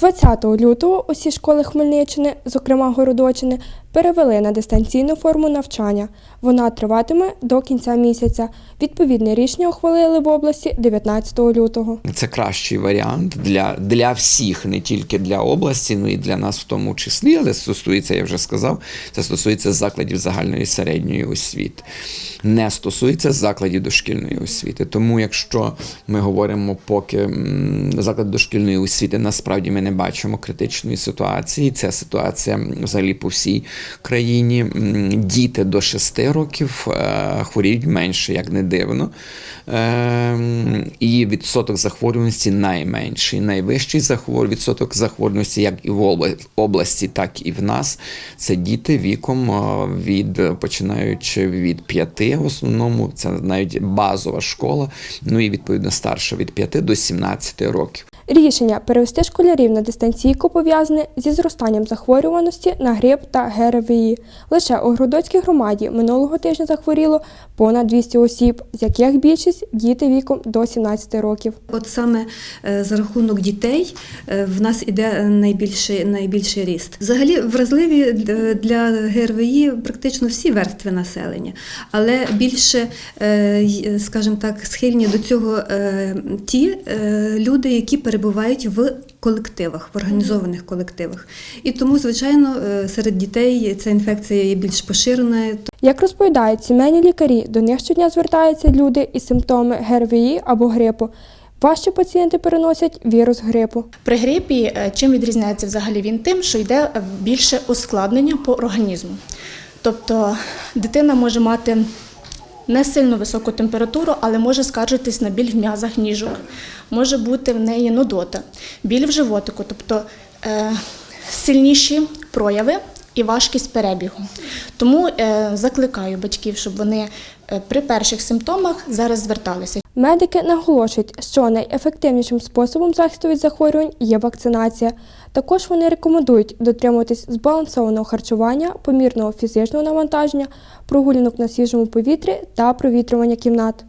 20 лютого усі школи Хмельниччини, зокрема Городочини, перевели на дистанційну форму навчання. Вона триватиме до кінця місяця. Відповідне рішення ухвалили в області 19 лютого. Це кращий варіант для, для всіх, не тільки для області, ну і для нас в тому числі, але стосується, я вже сказав, це стосується закладів загальної середньої освіти. Не стосується закладів дошкільної освіти. Тому, якщо ми говоримо, поки заклад дошкільної освіти, насправді ми не бачимо критичної ситуації. Ця ситуація взагалі по всій країні. Діти до 6 років е, хворіють менше, як не дивно. Ем, І відсоток захворюваності найменший. Найвищий відсоток захворюваності як і в обла- області, так і в нас. Це діти віком е, від починаючи від 5, в основному це навіть базова школа, ну і відповідно старша від 5 до 17 років. Рішення перевести школярів на дистанційку пов'язане зі зростанням захворюваності на грип та ГРВІ. Лише у Городоцькій громаді минулого тижня захворіло понад 200 осіб, з яких більшість діти віком до 17 років. От саме е, за рахунок дітей е, в нас іде найбільший, найбільший ріст. Взагалі вразливі для- для ГРВІ практично всі верстви населення, але більше, е, скажімо так, схильні до цього е, ті е, люди, які перебувають в колективах, в організованих колективах. І тому, звичайно, е, серед дітей ця інфекція є більш поширеною. Як розповідають сімейні лікарі, до них щодня звертаються люди із симптомами ГРВІ або грипу. Важче пацієнти переносять вірус грипу. При грипі е, чим відрізняється взагалі він тим, що йде е, більше ускладнення по організму. Тобто дитина може мати не сильно високу температуру, але може скаржитись на біль в м'язах ніжок, може бути в неї нудота, біль в животику, тобто е, сильніші прояви і важкість перебігу. Тому е, закликаю батьків, щоб вони е, при перших симптомах зараз зверталися. Медики наголошують, що найефективнішим способом захисту від захворювань є вакцинація. Також вони рекомендують дотримуватись збалансованого харчування, помірного фізичного навантаження, прогулянок на свіжому повітрі та провітрювання кімнат.